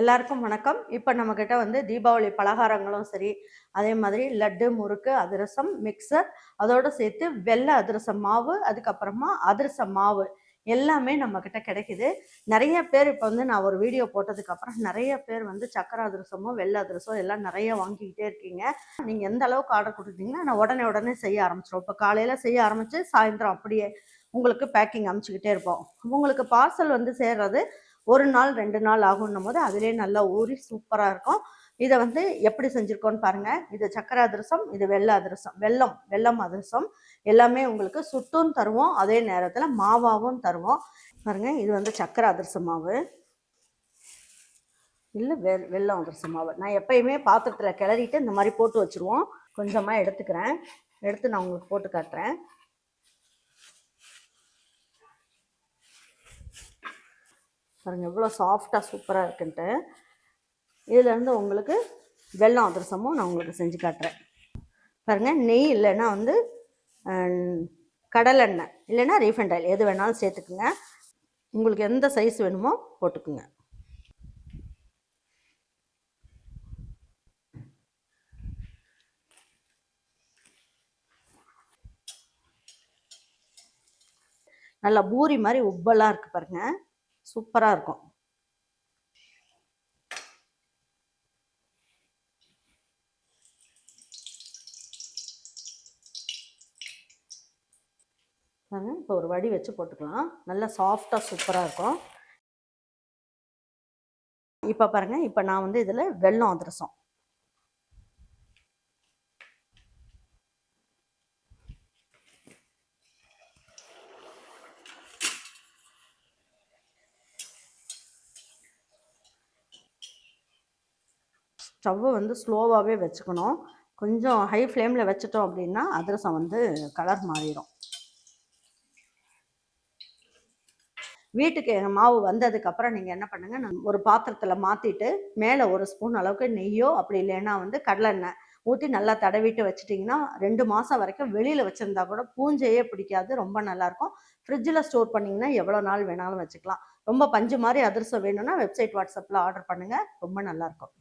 எல்லாருக்கும் வணக்கம். இப்போ நம்மக்கிட்ட வந்து தீபாவளி பலகாரங்களும் சரி அதே மாதிரி லட்டு முறுக்கு அதிரசம் மிக்சர் அதோடு சேர்த்து வெள்ளை அதிரசம் மாவு அதுக்கப்புறமா அதிரசம் மாவு எல்லாமே நம்மக்கிட்ட கிடைக்குது. நிறைய பேர் இப்போ வந்து நான் ஒரு வீடியோ போட்டதுக்கப்புறம் நிறைய பேர் வந்து சக்கரை அதிரசமோ வெள்ளை அதிரசம் எல்லாம் நிறைய வாங்கிக்கிட்டே இருக்கீங்க. நீங்கள் எந்த அளவுக்கு ஆர்டர் கொடுத்தீங்கன்னா நான் உடனே உடனே செய்ய ஆரம்பிச்சிடும் இப்போ காலையில் செய்ய ஆரம்பித்து சாயந்தரம் அப்படியே உங்களுக்கு பேக்கிங் அமுச்சிக்கிட்டே இருப்போம். உங்களுக்கு பார்சல் வந்து சேர்றது ஒரு நாள் ரெண்டு நாள் ஆகும்னும் போது அதிலே நல்லா ஊறி சூப்பராக இருக்கும். இதை வந்து எப்படி செஞ்சுருக்கோன்னு பாருங்கள் இது சக்கரை அதிரசம் இது வெள்ளை அதிரசம். வெல்லம் வெல்லம் அதிரசம். எல்லாமே உங்களுக்கு சுட்டும் தருவோம். அதே நேரத்தில் மாவாகவும் தருவோம். பாருங்கள் இது வந்து சக்கரை அதிரசம் மாவு. இல்லை வெ வெல்லம் அதிரசம் மாவு. நான் எப்பயுமே பாத்திரத்தில் கிளறிட்டு இந்த மாதிரி போட்டு வச்சுருவோம். கொஞ்சமாக எடுத்துக்கிறேன். எடுத்து நான் உங்களுக்கு போட்டு காட்டுறேன். பாருங்கள் எவ்வளோ சாஃப்டாக சூப்பராக இருக்குன்ட்டு. இதுலேருந்து உங்களுக்கு வெல்லம் அதிரசமும் நான் உங்களுக்கு செஞ்சு காட்டுறேன். பாருங்கள் நெய் இல்லைன்னா வந்து கடலெண்ணெய் இல்லைன்னா ரீஃபைண்ட் ஆயில் எது வேணாலும் சேர்த்துக்குங்க. உங்களுக்கு எந்த சைஸ் வேணுமோ போட்டுக்குங்க. நல்லா பூரி மாதிரி உப்பெல்லாம் இருக்குது பாருங்கள் சூப்பராக இருக்கும். பாருங்க இப்போ ஒரு வடி வச்சு போட்டுக்கலாம். நல்லா சாஃப்டாக சூப்பராக இருக்கும். இப்போ பாருங்க இப்போ நான் வந்து இதில் வெல்லம் அதிரசம் ஸ்டவ்வை வந்து ஸ்லோவாகவே வச்சுக்கணும். கொஞ்சம் ஹை ஃப்ளேமில் வச்சுட்டோம் அப்படின்னா அதிரசம் வந்து கலர் மாறிடும் வீட்டுக்கு எங்கள் மாவு வந்ததுக்கப்புறம் நீங்கள் என்ன பண்ணுங்கள் நான் ஒரு பாத்திரத்தில் மாற்றிட்டு மேலே ஒரு ஸ்பூன் அளவுக்கு நெய்யோ அப்படி இல்லைன்னா வந்து கடலெண்ணெய் ஊற்றி நல்லா தடவிட்டு வச்சிட்டிங்கன்னா ரெண்டு மாதம் வரைக்கும் வெளியில் வச்சுருந்தா கூட பூஞ்சையே பிடிக்காது ரொம்ப நல்லாயிருக்கும் ஃப்ரிட்ஜில் ஸ்டோர் பண்ணிங்கன்னா எவ்வளோ நாள் வேணாலும் வச்சுக்கலாம். ரொம்ப பஞ்சு மாதிரி அதிரசம் வேணும்னா வெப்சைட் வாட்ஸ்அப்பில் ஆர்டர் பண்ணுங்கள் ரொம்ப நல்லாயிருக்கும்